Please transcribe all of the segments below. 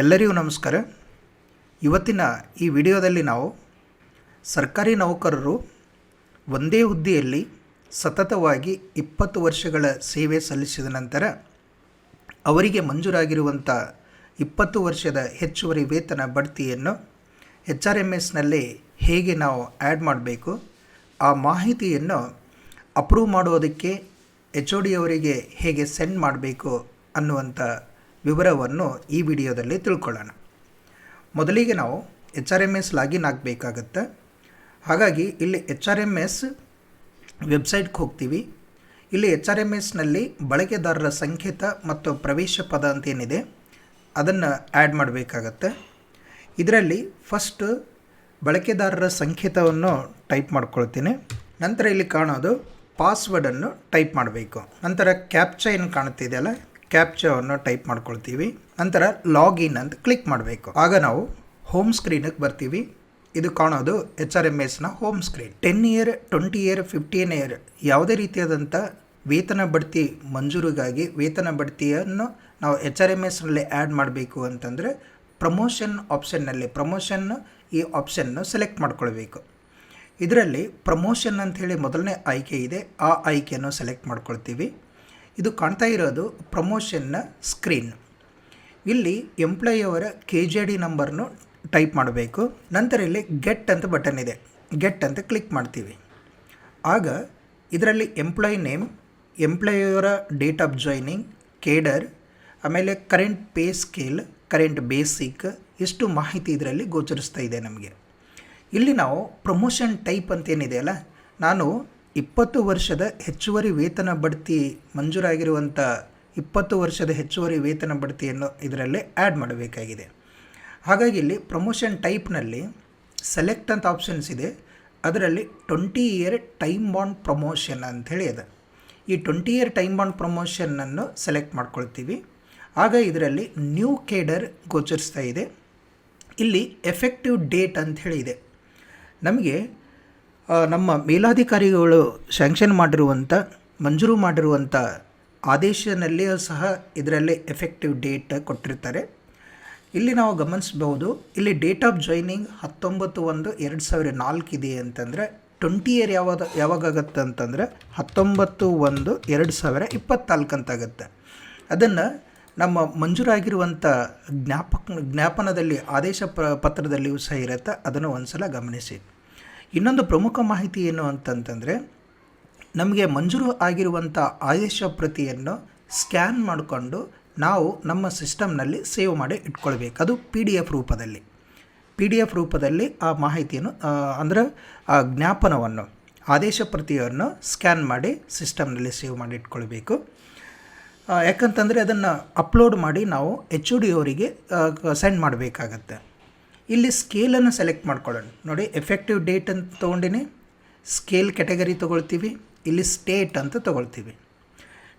ಎಲ್ಲರಿಗೂ ನಮಸ್ಕಾರ. ಇವತ್ತಿನ ಈ ವಿಡಿಯೋದಲ್ಲಿ ನಾವು ಸರ್ಕಾರಿ ನೌಕರರು ಒಂದೇ ಹುದ್ದೆಯಲ್ಲಿ ಸತತವಾಗಿ ಇಪ್ಪತ್ತು ವರ್ಷಗಳ ಸೇವೆ ಸಲ್ಲಿಸಿದ ನಂತರ ಅವರಿಗೆ ಮಂಜೂರಾಗಿರುವಂಥ ಇಪ್ಪತ್ತು ವರ್ಷದ ಹೆಚ್ಚುವರಿ ವೇತನ ಬಡ್ತಿಯನ್ನು ಎಚ್ ಆರ್ ಎಂ ಎಸ್ನಲ್ಲಿ ಹೇಗೆ ನಾವು ಆ್ಯಡ್ ಮಾಡಬೇಕು, ಆ ಮಾಹಿತಿಯನ್ನು ಅಪ್ರೂವ್ ಮಾಡೋದಕ್ಕೆ ಎಚ್ ಒ ಡಿ ಅವರಿಗೆ ಹೇಗೆ ಸೆಂಡ್ ಮಾಡಬೇಕು ಅನ್ನುವಂಥ ವಿವರವನ್ನು ಈ ವಿಡಿಯೋದಲ್ಲಿ ತಿಳ್ಕೊಳ್ಳೋಣ. ಮೊದಲಿಗೆ ನಾವು H R M S login ಆಗಬೇಕಾಗತ್ತೆ. ಹಾಗಾಗಿ ಇಲ್ಲಿ ಎಚ್ ಆರ್ ಎಂ ಎಸ್ ವೆಬ್ಸೈಟ್ಗೆ ಹೋಗ್ತೀವಿ. ಇಲ್ಲಿ ಎಚ್ ಆರ್ ಎಂ ಎಸ್ನಲ್ಲಿ ಬಳಕೆದಾರರ ಸಂಕೇತ ಮತ್ತು ಪ್ರವೇಶ ಪದ ಅಂತ ಏನಿದೆ ಅದನ್ನು ಆ್ಯಡ್ ಮಾಡಬೇಕಾಗತ್ತೆ. ಇದರಲ್ಲಿ ಫಸ್ಟ್ ಬಳಕೆದಾರರ ಸಂಕೇತವನ್ನು ಟೈಪ್ ಮಾಡ್ಕೊಳ್ತೀನಿ. ನಂತರ ಇಲ್ಲಿ ಕಾಣೋದು ಪಾಸ್ವರ್ಡನ್ನು ಟೈಪ್ ಮಾಡಬೇಕು. ನಂತರ ಕ್ಯಾಪ್ಚ ಏನು ಕಾಣುತ್ತಿದೆಯಲ್ಲ ಕ್ಯಾಪ್ಚವನ್ನು ಟೈಪ್ ಮಾಡ್ಕೊಳ್ತೀವಿ. ನಂತರ ಲಾಗಿನ್ ಅಂತ ಕ್ಲಿಕ್ ಮಾಡಬೇಕು. ಆಗ ನಾವು ಹೋಮ್ ಸ್ಕ್ರೀನಿಗೆ ಬರ್ತೀವಿ. ಇದು ಕಾಣೋದು ಎಚ್ ಆರ್ ಎಂ ಎಸ್ನ home screen ten year twenty year fifteen year ಯಾವುದೇ ರೀತಿಯಾದಂಥ ವೇತನ ಬಡ್ತಿ ಮಂಜೂರಿಗಾಗಿ ವೇತನ ಬಡ್ತಿಯನ್ನು ನಾವು ಎಚ್ ಆರ್ ಎಂ ಎಸ್ನಲ್ಲಿ ಆ್ಯಡ್ ಮಾಡಬೇಕು ಅಂತಂದರೆ ಪ್ರಮೋಷನ್ ಆಪ್ಷನ್ನಲ್ಲಿ ಪ್ರಮೋಷನ್ ಈ ಆಪ್ಷನ್ನು ಸೆಲೆಕ್ಟ್ ಮಾಡ್ಕೊಳ್ಬೇಕು. ಇದರಲ್ಲಿ ಪ್ರಮೋಷನ್ ಅಂಥೇಳಿ ಮೊದಲನೇ ಆಯ್ಕೆ ಇದೆ. ಆ ಆಯ್ಕೆಯನ್ನು ಸೆಲೆಕ್ಟ್ ಮಾಡ್ಕೊಳ್ತೀವಿ. ಇದು ಕಾಣ್ತಾ ಇರೋದು ಪ್ರಮೋಷನ್ನ ಸ್ಕ್ರೀನ್ ಇಲ್ಲಿ ಎಂಪ್ಲಾಯಿಯವರ ಕೆ ಜೆ ಡಿ ನಂಬರ್ನು ಟೈಪ್ ಮಾಡಬೇಕು. ನಂತರ ಇಲ್ಲಿ ಗೆಟ್ ಅಂತ ಬಟನ್ ಇದೆ. ಗೆಟ್ ಅಂತ ಕ್ಲಿಕ್ ಮಾಡ್ತೀವಿ. ಆಗ ಇದರಲ್ಲಿ ಎಂಪ್ಲಾಯಿ ನೇಮ್ ಎಂಪ್ಲಾಯಿಯವರ ಡೇಟ್ ಆಫ್ ಜಾಯ್ನಿಂಗ್ ಕೇಡರ್ ಆಮೇಲೆ current pay scale current basic ಇಷ್ಟು ಮಾಹಿತಿ ಇದರಲ್ಲಿ ಗೋಚರಿಸ್ತಾ ಇದೆ ನಮಗೆ. ಇಲ್ಲಿ ನಾವು ಪ್ರಮೋಷನ್ ಟೈಪ್ ಅಂತೇನಿದೆ ಅಲ್ಲ, ನಾನು ಇಪ್ಪತ್ತು ವರ್ಷದ ಹೆಚ್ಚುವರಿ ವೇತನ ಬಡ್ತಿ ಮಂಜೂರಾಗಿರುವಂಥ ಇಪ್ಪತ್ತು ವರ್ಷದ ಹೆಚ್ಚುವರಿ ವೇತನ ಬಡ್ತಿಯನ್ನು ಇದರಲ್ಲೇ ಆ್ಯಡ್ ಮಾಡಬೇಕಾಗಿದೆ. ಹಾಗಾಗಿ ಇಲ್ಲಿ ಪ್ರಮೋಷನ್ ಟೈಪ್ನಲ್ಲಿ ಸೆಲೆಕ್ಟ್ ಅಂತ ಆಪ್ಷನ್ಸ್ ಇದೆ. ಅದರಲ್ಲಿ twenty year time bound promotion ಅಂಥೇಳಿ ಇದೆ. ಈ ಟ್ವೆಂಟಿ ಇಯರ್ ಟೈಮ್ ಬಾಂಡ್ ಪ್ರಮೋಷನನ್ನು ಸೆಲೆಕ್ಟ್ ಮಾಡ್ಕೊಳ್ತೀವಿ. ಆಗ ಇದರಲ್ಲಿ ನ್ಯೂ ಕೇಡರ್ ಗೋಚರಿಸ್ತಾ ಇದೆ. ಇಲ್ಲಿ ಎಫೆಕ್ಟಿವ್ ಡೇಟ್ ಅಂಥೇಳಿ ಇದೆ. ನಮಗೆ ನಮ್ಮ ಮೇಲಾಧಿಕಾರಿಗಳು ಸ್ಯಾಂಕ್ಷನ್ ಮಾಡಿರುವಂಥ ಮಂಜೂರು ಮಾಡಿರುವಂಥ ಆದೇಶನಲ್ಲಿಯೂ ಸಹ ಇದರಲ್ಲಿ ಎಫೆಕ್ಟಿವ್ ಡೇಟ್ ಕೊಟ್ಟಿರ್ತಾರೆ. ಇಲ್ಲಿ ನಾವು ಗಮನಿಸಬಹುದು, ಇಲ್ಲಿ ಡೇಟ್ ಆಫ್ ಜಾಯ್ನಿಂಗ್ ಹತ್ತೊಂಬತ್ತು ಒಂದು ಎರಡು ಸಾವಿರ ನಾಲ್ಕು ಇದೆ ಅಂತಂದರೆ ಟ್ವೆಂಟಿ ಇಯರ್ ಯಾವಾಗ ಯಾವಾಗತ್ತೆ ಅಂತಂದರೆ ಹತ್ತೊಂಬತ್ತು ಒಂದು ಎರಡು ಸಾವಿರ ಇಪ್ಪತ್ತ್ನಾಲ್ಕು ಅಂತ ಆಗುತ್ತೆ ಅದನ್ನು ನಮ್ಮ ಮಂಜೂರಾಗಿರುವಂಥ ಜ್ಞಾಪಕ, ಜ್ಞಾಪನದಲ್ಲಿ, ಆದೇಶ ಪತ್ರದಲ್ಲಿಯೂ ಸಹ ಇರುತ್ತೆ. ಅದನ್ನು ಒಂದು ಸಲ ಗಮನಿಸಿ. ಇನ್ನೊಂದು ಪ್ರಮುಖ ಮಾಹಿತಿ ಏನು ಅಂತಂತಂದರೆ, ನಮಗೆ ಮಂಜೂರು ಆಗಿರುವಂಥ ಆದೇಶ ಪ್ರತಿಯನ್ನು ಸ್ಕ್ಯಾನ್ ಮಾಡಿಕೊಂಡು ನಾವು ನಮ್ಮ ಸಿಸ್ಟಮ್ನಲ್ಲಿ ಸೇವ್ ಮಾಡಿ ಇಟ್ಕೊಳ್ಬೇಕು. ಅದು ಪಿ ಡಿ ಎಫ್ ರೂಪದಲ್ಲಿ. ಪಿ ಡಿ ಎಫ್ ರೂಪದಲ್ಲಿ ಆ ಮಾಹಿತಿಯನ್ನು ಅಂದರೆ ಆ ಜ್ಞಾಪನವನ್ನು, ಆದೇಶ ಪ್ರತಿಯನ್ನು ಸ್ಕ್ಯಾನ್ ಮಾಡಿ ಸಿಸ್ಟಮ್ನಲ್ಲಿ ಸೇವ್ ಮಾಡಿ ಇಟ್ಕೊಳ್ಬೇಕು. ಯಾಕಂತಂದರೆ ಅದನ್ನು ಅಪ್ಲೋಡ್ ಮಾಡಿ ನಾವು ಎಚ್ ಒ ಡಿ ಅವರಿಗೆ ಸೆಂಡ್ ಮಾಡಬೇಕಾಗತ್ತೆ. ಇಲ್ಲಿ ಸ್ಕೇಲನ್ನು ಸೆಲೆಕ್ಟ್ ಮಾಡ್ಕೊಳ್ಳೋಣ. ನೋಡಿ ಎಫೆಕ್ಟಿವ್ ಡೇಟ್ ಅಂತ ತೊಗೊಂಡಿನಿ. ಸ್ಕೇಲ್ ಕ್ಯಾಟಗರಿ ತೊಗೊಳ್ತೀವಿ. ಇಲ್ಲಿ ಸ್ಟೇಟ್ ಅಂತ ತೊಗೊಳ್ತೀವಿ.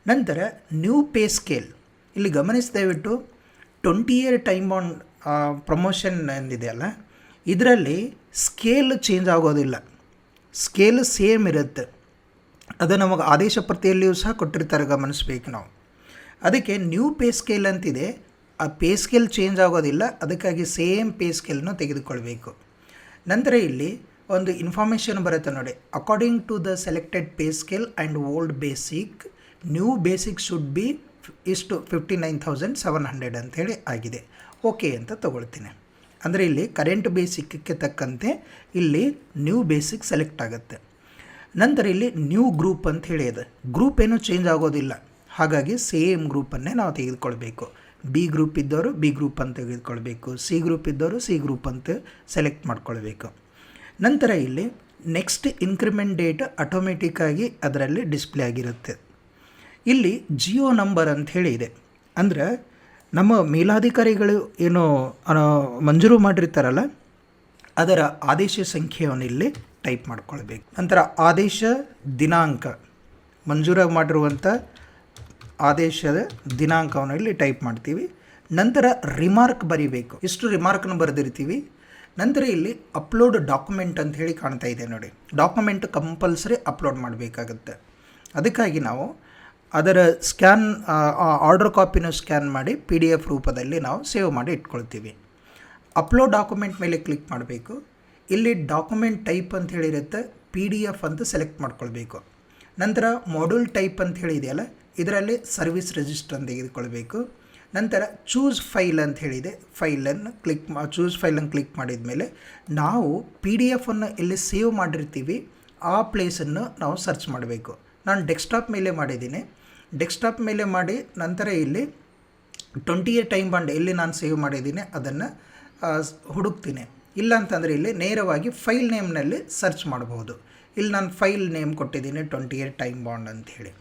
ನಂತರ ನ್ಯೂ ಪೇ ಸ್ಕೇಲ್ ಇಲ್ಲಿ ಗಮನಿಸಿ ದಯವಿಟ್ಟು twenty year time on promotion ಎಂದಿದೆಯಲ್ಲ ಇದರಲ್ಲಿ ಸ್ಕೇಲ್ ಚೇಂಜ್ ಆಗೋದಿಲ್ಲ. ಸ್ಕೇಲ್ ಸೇಮ್ ಇರುತ್ತೆ. ಅದು ನಮಗೆ ಆದೇಶ ಪ್ರತಿಯಲ್ಲಿಯೂ ಸಹ ಕೊಟ್ಟಿರ್ತಾರೆ, ಗಮನಿಸ್ಬೇಕು ನಾವು. ಅದಕ್ಕೆ ನ್ಯೂ ಪೇ ಸ್ಕೇಲ್ ಅಂತಿದೆ. ಆ ಪೇ ಸ್ಕೇಲ್ ಚೇಂಜ್ ಆಗೋದಿಲ್ಲ, ಅದಕ್ಕಾಗಿ ಸೇಮ್ ಪೇ ಸ್ಕೇಲ್ನ ತೆಗೆದುಕೊಳ್ಬೇಕು. ನಂತರ ಇಲ್ಲಿ ಒಂದು ಇನ್ಫಾರ್ಮೇಷನ್ ಬರುತ್ತೆ ನೋಡಿ. According to the selected pay scale and old basic, new basic should be ಇಷ್ಟು fifty nine thousand seven hundred ಅಂಥೇಳಿ ಆಗಿದೆ. ಓಕೆ ಅಂತ ತಗೊಳ್ತೀನಿ. ಅಂದರೆ ಇಲ್ಲಿ ಕರೆಂಟ್ ಬೇಸಿಕ್ಗೆ ತಕ್ಕಂತೆ ಇಲ್ಲಿ ನ್ಯೂ ಬೇಸಿಕ್ ಸೆಲೆಕ್ಟ್ ಆಗುತ್ತೆ. ನಂತರ ಇಲ್ಲಿ ನ್ಯೂ ಗ್ರೂಪ್ ಅಂತ ಹೇಳಿ ಇದೆ. ಗ್ರೂಪ್ ಏನೂ ಚೇಂಜ್ ಆಗೋದಿಲ್ಲ. ಹಾಗಾಗಿ ಸೇಮ್ ಗ್ರೂಪನ್ನೇ ನಾವು ತೆಗೆದುಕೊಳ್ಬೇಕು. ಬಿ ಗ್ರೂಪ್ ಇದ್ದವರು ಬಿ ಗ್ರೂಪ್ ಅಂತ ತೆಗೆದುಕೊಳ್ಬೇಕು, ಸಿ ಗ್ರೂಪ್ ಇದ್ದವರು ಸಿ ಗ್ರೂಪ್ ಅಂತ ಸೆಲೆಕ್ಟ್ ಮಾಡ್ಕೊಳ್ಬೇಕು. ನಂತರ ಇಲ್ಲಿ ನೆಕ್ಸ್ಟ್ ಇನ್ಕ್ರಿಮೆಂಟ್ ಡೇಟ್ ಆಟೋಮೆಟಿಕ್ಕಾಗಿ ಅದರಲ್ಲಿ ಡಿಸ್ಪ್ಲೇ ಆಗಿರುತ್ತೆ. ಇಲ್ಲಿ ಜಿಯೋ ನಂಬರ್ ಅಂತ ಹೇಳಿ ಇದೆ. ಅಂದರೆ ನಮ್ಮ ಮೇಲಾಧಿಕಾರಿಗಳು ಏನು ಮಂಜೂರು ಮಾಡಿರ್ತಾರಲ್ಲ, ಅದರ ಆದೇಶ ಸಂಖ್ಯೆಯನ್ನು ಇಲ್ಲಿ ಟೈಪ್ ಮಾಡ್ಕೊಳ್ಬೇಕು. ನಂತರ ಆದೇಶ ದಿನಾಂಕ, ಮಂಜೂರಾಗಿ ಮಾಡಿರುವಂಥ ಆದೇಶದ ದಿನಾಂಕವನ್ನು ಇಲ್ಲಿ ಟೈಪ್ ಮಾಡ್ತೀವಿ. ನಂತರ ರಿಮಾರ್ಕ್ ಬರಿಬೇಕು. ಇಷ್ಟು ರಿಮಾರ್ಕ್ನ ಬರೆದಿರ್ತೀವಿ? ನಂತರ ಇಲ್ಲಿ ಅಪ್ಲೋಡ್ ಡಾಕ್ಯುಮೆಂಟ್ ಅಂತ ಹೇಳಿ ಕಾಣ್ತಾ ಇದೆ ನೋಡಿ. ಡಾಕ್ಯುಮೆಂಟ್ ಕಂಪಲ್ಸರಿ ಅಪ್ಲೋಡ್ ಮಾಡಬೇಕಾಗುತ್ತೆ. ಅದಕ್ಕಾಗಿ ನಾವು ಅದರ ಸ್ಕ್ಯಾನ್ ಆರ್ಡರ್ ಕಾಪಿನೂ ಸ್ಕ್ಯಾನ್ ಮಾಡಿ ಪಿ ಡಿ ಎಫ್ ರೂಪದಲ್ಲಿ ನಾವು ಸೇವ್ ಮಾಡಿ ಇಟ್ಕೊಳ್ತೀವಿ. ಅಪ್ಲೋಡ್ ಡಾಕ್ಯುಮೆಂಟ್ ಮೇಲೆ ಕ್ಲಿಕ್ ಮಾಡಬೇಕು. ಇಲ್ಲಿ ಡಾಕ್ಯುಮೆಂಟ್ ಟೈಪ್ ಅಂತ ಹೇಳಿರುತ್ತೆ. ಪಿ ಡಿ ಎಫ್ ಅಂತ ಸೆಲೆಕ್ಟ್ ಮಾಡ್ಕೊಳ್ಬೇಕು. ನಂತರ ಮಾಡ್ಯೂಲ್ ಟೈಪ್ ಅಂತ ಹೇಳಿದೆಯಲ್ಲ ಇದರಲ್ಲಿ ಸರ್ವಿಸ್ ರಿಜಿಸ್ಟರ್ ಅಂತ ತೆಗೆದುಕೊಳ್ಬೇಕು. ನಂತರ ಚೂಸ್ ಫೈಲ್ ಅಂತ ಹೇಳಿದೆ. ಫೈಲನ್ನು ಕ್ಲಿಕ್ ಮಾ ಚೂಸ್ ಫೈಲನ್ನು ಕ್ಲಿಕ್ ಮಾಡಿದ ಮೇಲೆ ನಾವು ಪಿ ಡಿ ಎಫನ್ನು ಎಲ್ಲಿ ಸೇವ್ ಮಾಡಿರ್ತೀವಿ, ಆ ಪ್ಲೇಸನ್ನು ನಾವು ಸರ್ಚ್ ಮಾಡಬೇಕು. ನಾನು ಡೆಸ್ಕ್ಟಾಪ್ ಮೇಲೆ ಮಾಡಿದ್ದೀನಿ. ಡೆಸ್ಕ್ಟಾಪ್ ಮೇಲೆ ಮಾಡಿ ನಂತರ ಇಲ್ಲಿ ಟ್ವೆಂಟಿ ಇಯರ್ ಟೈಮ್ ಬಾಂಡ್ ಎಲ್ಲಿ ನಾನು ಸೇವ್ ಮಾಡಿದ್ದೀನಿ ಅದನ್ನು ಹುಡುಕ್ತೀನಿ. ಇಲ್ಲ ಅಂತಂದರೆ ಇಲ್ಲಿ ನೇರವಾಗಿ ಫೈಲ್ ನೇಮ್ನಲ್ಲಿ ಸರ್ಚ್ ಮಾಡಬಹುದು. ಇಲ್ಲಿ ನಾನು ಫೈಲ್ ನೇಮ್ ಕೊಟ್ಟಿದ್ದೀನಿ ಟ್ವೆಂಟಿ ಇಯರ್ ಟೈಮ್ ಬಾಂಡ್ ಅಂಥೇಳಿ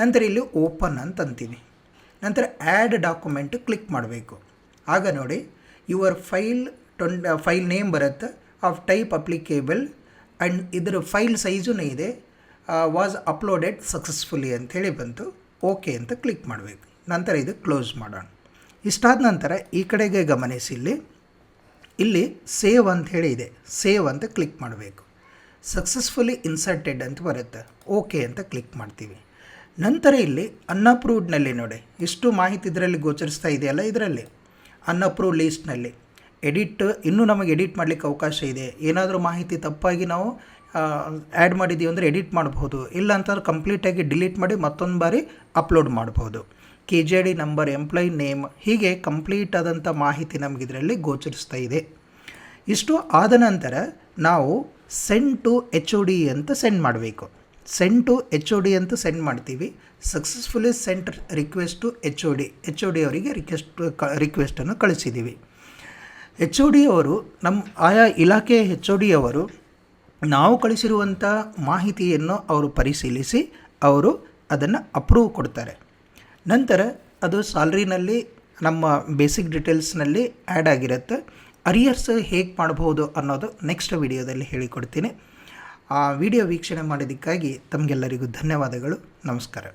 ನಂತರ ಇಲ್ಲಿ ಓಪನ್ ಅಂತ ಅಂತೀನಿ. ನಂತರ ಆ್ಯಡ್ ಡಾಕ್ಯುಮೆಂಟ್ ಕ್ಲಿಕ್ ಮಾಡಬೇಕು. ಆಗ ನೋಡಿ ಯುವರ್ ಫೈಲ್ ಟೊನ್ ಫೈಲ್ ನೇಮ್ ಬರುತ್ತೆ ಆಫ್ ಟೈಪ್ ಅಪ್ಲಿಕೇಬಲ್ ಆ್ಯಂಡ್ ಇದರ ಫೈಲ್ ಸೈಜೂ ಇದೆ ವಾಸ್ ಅಪ್ಲೋಡೆಡ್ ಸಕ್ಸಸ್ಫುಲಿ ಅಂಥೇಳಿ ಬಂತು. ಓಕೆ ಅಂತ ಕ್ಲಿಕ್ ಮಾಡಬೇಕು. ನಂತರ ಇದು ಕ್ಲೋಸ್ ಮಾಡೋಣ. ಇಷ್ಟಾದ ನಂತರ ಈ ಕಡೆಗೆ ಗಮನಿಸಿ ಇಲ್ಲಿ. ಇಲ್ಲಿ ಸೇವ್ ಅಂತ ಹೇಳಿ ಇದೆ. ಸೇವ್ ಅಂತ ಕ್ಲಿಕ್ ಮಾಡಬೇಕು. ಸಕ್ಸಸ್ಫುಲಿ ಇನ್ಸರ್ಟೆಡ್ ಅಂತ ಬರುತ್ತೆ. ಓಕೆ ಅಂತ ಕ್ಲಿಕ್ ಮಾಡ್ತೀವಿ. ನಂತರ ಇಲ್ಲಿ ಅನ್ಅಪ್ರೂವ್ಡ್ನಲ್ಲಿ ನೋಡಿ. ಇಷ್ಟು ಮಾಹಿತಿ ಇದರಲ್ಲಿ ಗೋಚರಿಸ್ತಾ ಇದೆಯಲ್ಲ ಇದರಲ್ಲಿ? ಅನ್ಅಪ್ರೂವ್ ಲೀಸ್ಟ್ನಲ್ಲಿ. ಎಡಿಟ್, ಇನ್ನೂ ನಮಗೆ ಎಡಿಟ್ ಮಾಡಲಿಕ್ಕೆ ಅವಕಾಶ ಇದೆ. ಏನಾದರೂ ಮಾಹಿತಿ ತಪ್ಪಾಗಿ ನಾವು ಆ್ಯಡ್ ಮಾಡಿದ್ದೀವಿ ಅಂದರೆ ಎಡಿಟ್ ಮಾಡ್ಬೋದು ಇಲ್ಲ ಅಂತಂದ್ರೆ ಕಂಪ್ಲೀಟಾಗಿ ಡಿಲೀಟ್ ಮಾಡಿ ಮತ್ತೊಂದು ಬಾರಿ ಅಪ್ಲೋಡ್ ಮಾಡ್ಬೋದು K J D number, employee name, ಹೀಗೆ ಕಂಪ್ಲೀಟ್ ಆದಂಥ ಮಾಹಿತಿ ನಮಗೆ ಇದರಲ್ಲಿ ಗೋಚರಿಸ್ತಾ ಇದೆ. ಇಷ್ಟು ಆದ ನಂತರ ನಾವು send to H O D ಅಂತ ಸೆಂಡ್ ಮಾಡಬೇಕು. Send to H O D ಅಂತ ಸೆಂಡ್ ಮಾಡ್ತೀವಿ. Successfully sent request to H O D H O D ಅವರಿಗೆ ರಿಕ್ವೆಸ್ಟ್ ಕ ರಿಕ್ವೆಸ್ಟನ್ನು ಕಳಿಸಿದ್ದೀವಿ ಎಚ್ ಓ ಡಿ ಅವರು ನಮ್ಮ ಆಯಾ ಇಲಾಖೆ ಎಚ್ ಓ ಡಿ ಅವರು ನಾವು ಕಳಿಸಿರುವಂಥ ಮಾಹಿತಿಯನ್ನು ಅವರು ಪರಿಶೀಲಿಸಿ ಅವರು ಅದನ್ನು ಅಪ್ರೂವ್ ಕೊಡ್ತಾರೆ. ನಂತರ ಅದು ಸ್ಯಾಲ್ರಿನಲ್ಲಿ ನಮ್ಮ ಬೇಸಿಕ್ ಡೀಟೇಲ್ಸ್ನಲ್ಲಿ ಆ್ಯಡ್ ಆಗಿರುತ್ತೆ. ಅರಿಯರ್ಸ್ ಹೇಗೆ ಮಾಡ್ಬೋದು ಅನ್ನೋದು ನೆಕ್ಸ್ಟ್ ವಿಡಿಯೋದಲ್ಲಿ ಹೇಳಿಕೊಡ್ತೀನಿ. ಆ ವಿಡಿಯೋ ವೀಕ್ಷಣೆ ಮಾಡಿದ್ದಕ್ಕಾಗಿ ತಮಗೆಲ್ಲರಿಗೂ ಧನ್ಯವಾದಗಳು. ನಮಸ್ಕಾರ.